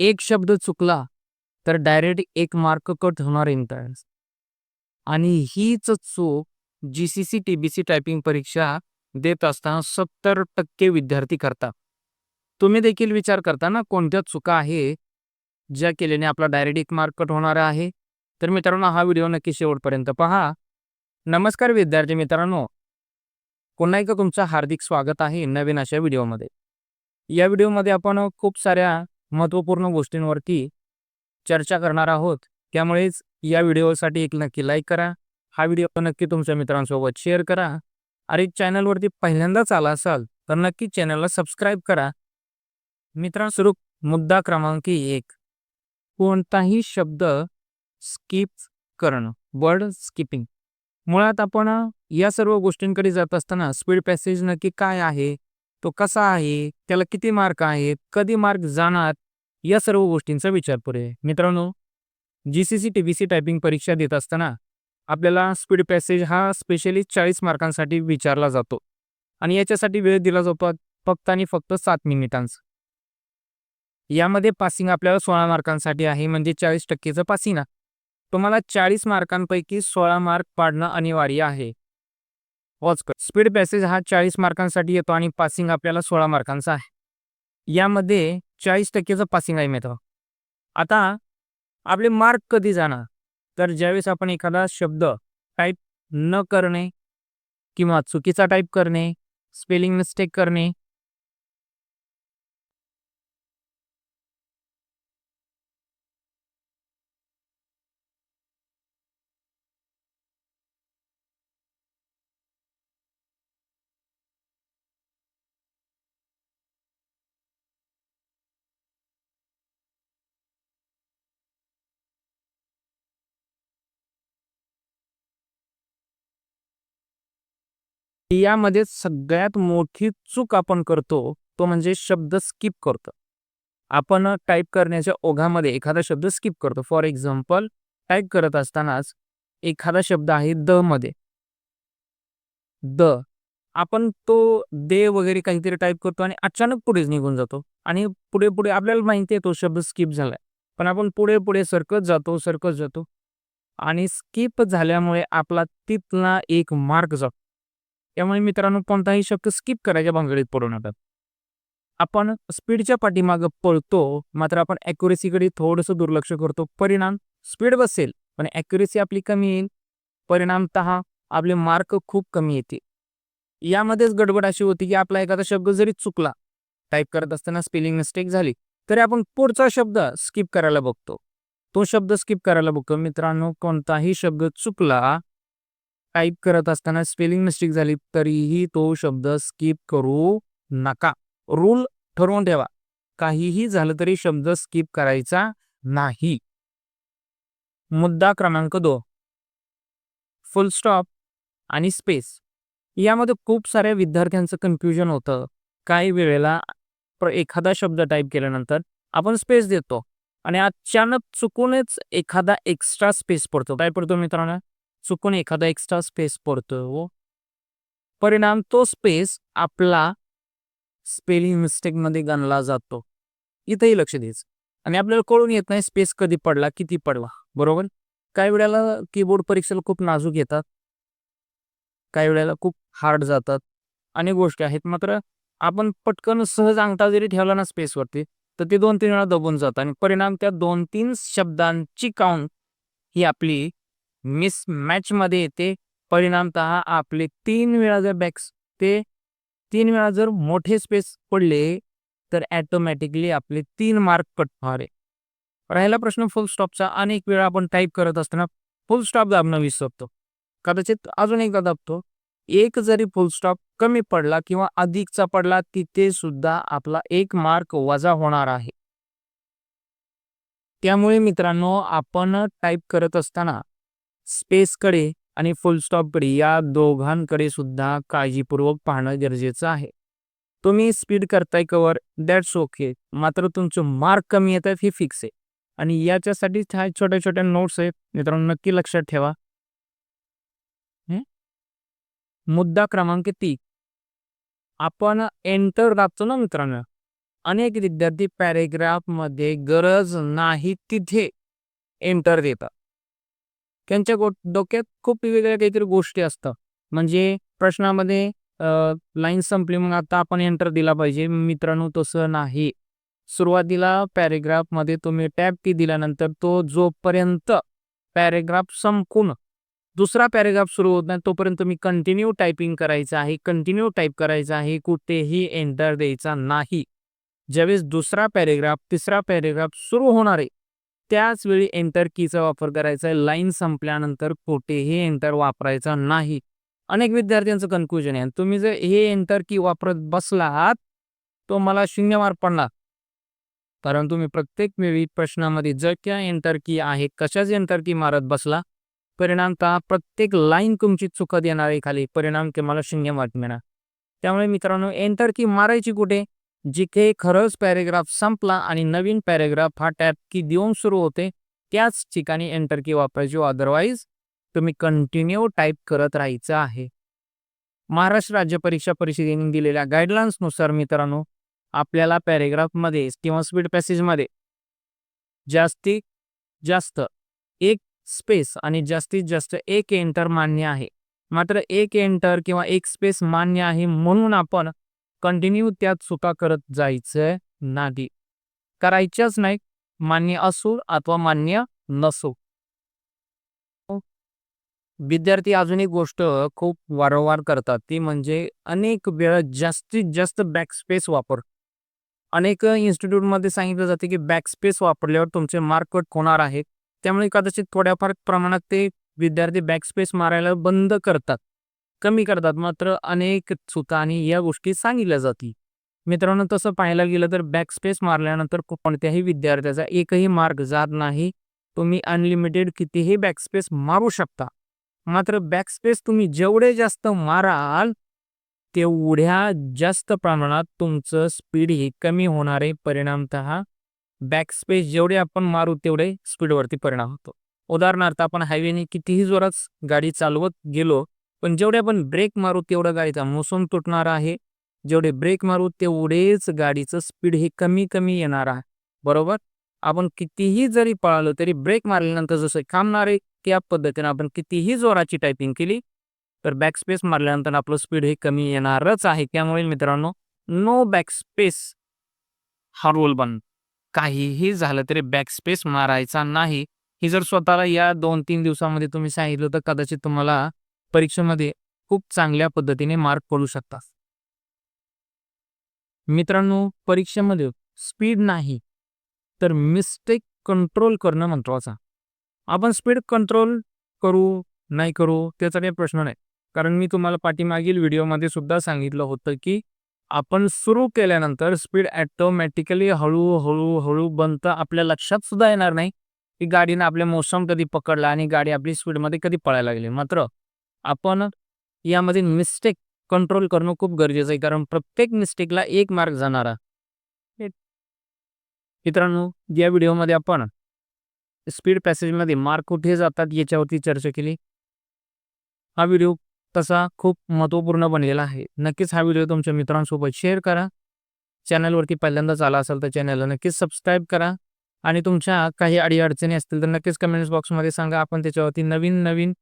एक शब्द चुकला तर डायरेक्ट एक मार्क कट होणार इंटर्न्स आणि हीच चूक G C C T B C typing परीक्षा देत असताना सत्तर टक्के विद्यार्थी करतात. तुम्ही देखील विचार करता ना कोणत्या चुका आहे ज्या केल्याने आपला डायरेक्ट एक मार्क कट होणार आहे? तर मित्रांनो हा व्हिडिओ नक्की शेवटपर्यंत पहा. नमस्कार विद्यार्थी मित्रांनो. पुन्हा एकदा तुमचं हार्दिक स्वागत आहे नवीन अशा व्हिडिओमध्ये. या व्हिडिओमध्ये आपण खूप साऱ्या महत्त्वपूर्ण गोष्टींवरती चर्चा करणार आहोत. त्यामुळेच या व्हिडिओसाठी एक नक्की लाईक करा. हा व्हिडिओ नक्की तुमच्या मित्रांसोबत शेअर करा. आणि चॅनलवरती पहिल्यांदाच आला असाल तर नक्की चॅनलला सबस्क्राईब करा. मित्रांस्वरूप मुद्दा क्रमांक एक. कोणताही शब्द स्किप करणं. Word skipping. मुळात आपण या सर्व गोष्टींकडे जात असताना स्पीड पॅसेज नक्की काय आहे? तो कसा आहे? त्याला किती मार्क आहेत? कधी मार्क जाणार? या सर्व गोष्टींचा विचार करूया मित्रांनो G C C T B C typing परीक्षा देत असताना आपल्याला स्पीड पॅसेज हा स्पेशली चाळीस मार्कांसाठी विचारला जातो. आणि याच्यासाठी वेळ दिला जातो फक्त आणि फक्त सात मिनिटांचा यामध्ये पासिंग आपल्याला सोळा मार्कांसाठी आहे म्हणजे चाळीस टक्केचं पासिंग तुम्हाला चाळीस मार्कांपैकी सोळा मार्क पाडणं अनिवार्य आहे. वॉच कर. स्पीड पॅसेज हा चाळीस मार्कांसाठी येतो आणि पासिंग आपल्याला सोळा मार्कांचा आहे. यामध्ये चाळीस टक्केचं पासिंग आहे मित्र. आता आपले मार्क कधी जाणार? तर ज्यावेळेस आपण एखादा शब्द टाईप न करणे किंवा चुकीचा टाईप करणे स्पेलिंग मिस्टेक करणे यामध्ये सगळ्यात मोठी चूक आपण करतो तो म्हणजे शब्द स्किप करतो. आपण टाईप करण्याच्या ओघामध्ये एखादा शब्द स्किप करतो. फॉर एक्झाम्पल टाईप करत असतानाच एखादा शब्द आहे द मध्ये. द. आपण तो दे वगैरे काहीतरी टाईप करतो आणि अचानक पुढेच निघून जातो. आणि पुढे पुढे आपल्याला माहिती आहे तो शब्द स्किप झालाय. पण आपण पुढे पुढे सरकत जातो सरकत जातो. आणि स्किप झाल्यामुळे आपला तिथला एक मार्ग जातो. त्यामुळे मित्रांनो कोणताही शब्द स्किप करायच्या भांगडीत पडू नका. आपण स्पीडच्या पाठीमागं पळतो मात्र आपण ॲक्युरेसीकडे थोडंसं दुर्लक्ष करतो. परिणाम स्पीड बसेल पण ॲक्युरेसी आपली कमी येईल. परिणामत आपले मार्क खूप कमी येतील. यामध्येच गडबड अशी होती की आपला एखादा शब्द जरी चुकला टाईप करत असताना स्पेलिंग मिस्टेक झाली तरी आपण पुढचा शब्द स्किप करायला बघतो. तो शब्द स्किप करायला बघतो. मित्रांनो कोणताही शब्द चुकला टाईप करत असताना स्पेलिंग मिस्टेक झाली तरीही तो शब्द स्किप करू नका. रूल ठरवून ठेवा. काहीही झालं तरी शब्द स्किप करायचा नाही. मुद्दा क्रमांक दो फुल स्टॉप आणि स्पेस. यामध्ये खूप साऱ्या विद्यार्थ्यांचं कन्फ्युजन होतं. काही वेळेला एखादा शब्द टाईप केल्यानंतर आपण स्पेस देतो. आणि अचानक चुकूनच एखादा एक्स्ट्रा स्पेस पडतो. काय पडतो मित्रांनो? चुकून एखादा एक्स्ट्रा स्पेस पडतो परिणाम तो स्पेस आपला स्पेलिंग मिस्टेकमध्ये गणला जातो. इथंही लक्ष द्यायचं. आणि आपल्याला कळून येत नाही स्पेस कधी पडला किती पडला. बरोबर? काही वेळेला कीबोर्ड परीक्षेला खूप नाजूक येतात. काही वेळेला खूप हार्ड जातात. अनेक गोष्टी आहेत. मात्र आपण पटकन सहज अंगठा जरी ठेवला ना स्पेसवरती तर ते दोन तीन वेळा दबून जातात आणि परिणाम त्या दोन तीन शब्दांची काउंट ही आपली मिस मॅचमध्ये येते परिणामत आपले तीन वेळा जर बॅक्स ते तीन वेळा जर मोठे स्पेस पडले तर ॲटोमॅटिकली आपले तीन मार्क कट होणार. आहे राहिला प्रश्न फुल स्टॉपचा अनेक वेळा आपण टाईप करत असताना फुल स्टॉप दाबणं विसरतो. कदाचित अजून एकदा दाबतो. एक जरी फुल स्टॉप कमी पडला किंवा अधिकचा पडला तिथे सुद्धा आपला एक मार्क वजा होणार आहे. त्यामुळे मित्रांनो आपण टाईप करत असताना स्पेसकडे आणि फुल स्टॉपकडे या दोघांकडे सुद्धा काळजीपूर्वक पाहणं गरजेचं आहे. तुम्ही स्पीड करताय कवर दॅट्स ओके मात्र तुमचे मार्क कमी येत आहेत हे फिक्स आहे. आणि याच्यासाठी छोट्या छोट्या नोट्स आहेत. मित्रांनो नक्की लक्षात ठेवा. मुद्दा क्रमांक ती आपण एंटर दाबतो ना मित्रांनो? अनेक विद्यार्थी पॅरेग्राफमध्ये गरज नाही तिथे एंटर देतात. त्यांच्या डोक्यात खूप वेगवेगळ्या काहीतरी गोष्टी असतात. म्हणजे प्रश्नामध्ये लाईन संपली मग आता आपण एंटर दिला पाहिजे. मित्रांनो तसं नाही. सुरुवातीला पॅरेग्राफमध्ये तुम्ही टॅब की दिल्यानंतर तो जोपर्यंत पॅरेग्राफ संपून दुसरा पॅरेग्राफ सुरू होत नाही तोपर्यंत तुम्ही कंटिन्यू टायपिंग करायचं आहे. कंटिन्यू टाईप करायचं आहे. कुठेही एंटर द्यायचा नाही. ज्यावेळेस दुसरा पॅरेग्राफ तिसरा पॅरेग्राफ सुरू होणार आहे त्याच वेळी एंटर कीचा वापर करायचा आहे. लाईन संपल्यानंतर कुठेही एंटर वापरायचा नाही. अनेक विद्यार्थ्यांचं कन्फ्युजन आहे. तुम्ही जर हे एंटर की वापरत बसलात तो मला शून्य मार्क पडणार. कारण तुम्ही प्रत्येक वेळी प्रश्नामध्ये जर क्या एंटर की आहे कशाच एंटर की मारत बसला परिणामतः प्रत्येक लाईन तुमची चुकत येणार आहे खाली. परिणाम मला शून्य मार्क मिळणार. त्यामुळे मित्रांनो एंटर की मारायची कुठे? जिथे खरंच पॅरेग्राफ संपला आणि नवीन पॅरेग्राफ हा टॅप की देऊन सुरू होते त्याच ठिकाणी एंटर की वापरायची. अदरवाईज तुम्ही कंटिन्यू टाईप करत राहायचं आहे. महाराष्ट्र राज्य परीक्षा परिषदेने दिलेल्या गाईडलाईन्सनुसार मित्रांनो आपल्याला पॅरेग्राफमध्ये किंवा स्पीड पॅसेजमध्ये जास्तीत जास्त एक स्पेस आणि जास्तीत जास्त एक एंटर मान्य आहे. मात्र एक एंटर किंवा एक स्पेस मान्य आहे म्हणून आपण कंटिन्यू त्यात चुका करत जायचं नाही. करायच्याच नाही. मान्य असो अथवा मान्य नसो. विद्यार्थी अजून एक गोष्ट खूप वारंवार करतात. ती म्हणजे अनेक वेळा जास्तीत जास्त बॅकस्पेस वापर. अनेक इन्स्टिट्यूटमध्ये सांगितलं जाते की बॅकस्पेस वापरल्यावर तुमचे मार्क कट होणार आहेत त्यामुळे कदाचित थोड्याफार प्रमाणात ते विद्यार्थी बॅकस्पेस मारायला बंद करतात. कमी करतात. मात्र अनेक चुका आणि या गोष्टी सांगितल्या जातील मित्रांनो तसं पाहायला गेलं तर बॅकस्पेस मारल्यानंतर कोणत्याही विद्यार्थ्याचा एकही मार्क जात नाही. तुम्ही अनलिमिटेड कितीही बॅकस्पेस मारू शकता. मात्र बॅकस्पेस तुम्ही जेवढे जास्त माराल तेवढ्या जास्त प्रमाणात तुमचं स्पीड ही कमी होणार आहे. परिणामत बॅकस्पेस जेवढे आपण मारू तेवढे स्पीडवरती परिणाम होतो. उदाहरणार्थ आपण हायवेने कितीही जोरात गाडी चालवत गेलो पण जेवढे आपण ब्रेक मारू तेवढं गाडीचा मोसम तुटणार आहे. जेवढे ब्रेक मारू तेवढेच गाडीचं स्पीड हे कमी कमी येणार आहे. बरोबर? आपण कितीही जरी पळालो तरी ब्रेक मारल्यानंतर जसं थांबणार आहे त्या पद्धतीने आपण कितीही जोराची टायपिंग केली तर बॅकस्पेस मारल्यानंतर आपलं स्पीड हे कमी येणारच आहे. त्यामुळे मित्रांनो नो बॅकस्पेस हा रोल बन काहीही झालं तरी बॅकस्पेस मारायचा नाही. ही जर स्वतःला या दोन तीन दिवसामध्ये तुम्ही सांगितलं तर कदाचित तुम्हाला परीक्षेमध्ये खूप चांगल्या पद्धतीने मार्क पडू शकतात. मित्रांनो परीक्षेमध्ये स्पीड नाही तर मिस्टेक कंट्रोल करणं महत्वाचं आपण स्पीड कंट्रोल करू नाही करू त्याचा काही प्रश्न नाही. कारण मी तुम्हाला पाठीमागील व्हिडिओमध्ये सुद्धा सांगितलं होतं की आपण सुरू केल्यानंतर स्पीड ॲटोमॅटिकली हळूहळू हळू बनतं आपल्या लक्षात सुद्धा येणार नाही की गाडीनं आपल्या मोसम कधी पकडला आणि गाडी आपली स्पीडमध्ये कधी पळायला लागली. मात्र आपण यामध्ये मिस्टेक कंट्रोल करणं खूप गरजेचं आहे. कारण प्रत्येक मिस्टेकला एक मार्क जाणारा. मित्रांनो या व्हिडिओमध्ये आपण स्पीड पॅसेजमध्ये मार्क कुठे जातात याच्यावरती चर्चा केली. हा व्हिडिओ तसा खूप महत्त्वपूर्ण बनलेला आहे. नक्कीच हा व्हिडिओ तुमच्या मित्रांसोबत शेअर करा. चॅनलवरती पहिल्यांदाच आला असेल तर चॅनलला नक्कीच सबस्क्राईब करा. आणि तुमच्या काही अडीअडचणी असतील तर नक्कीच कमेंट्स बॉक्समध्ये सांगा. आपण त्याच्यावरती नवीन नवीन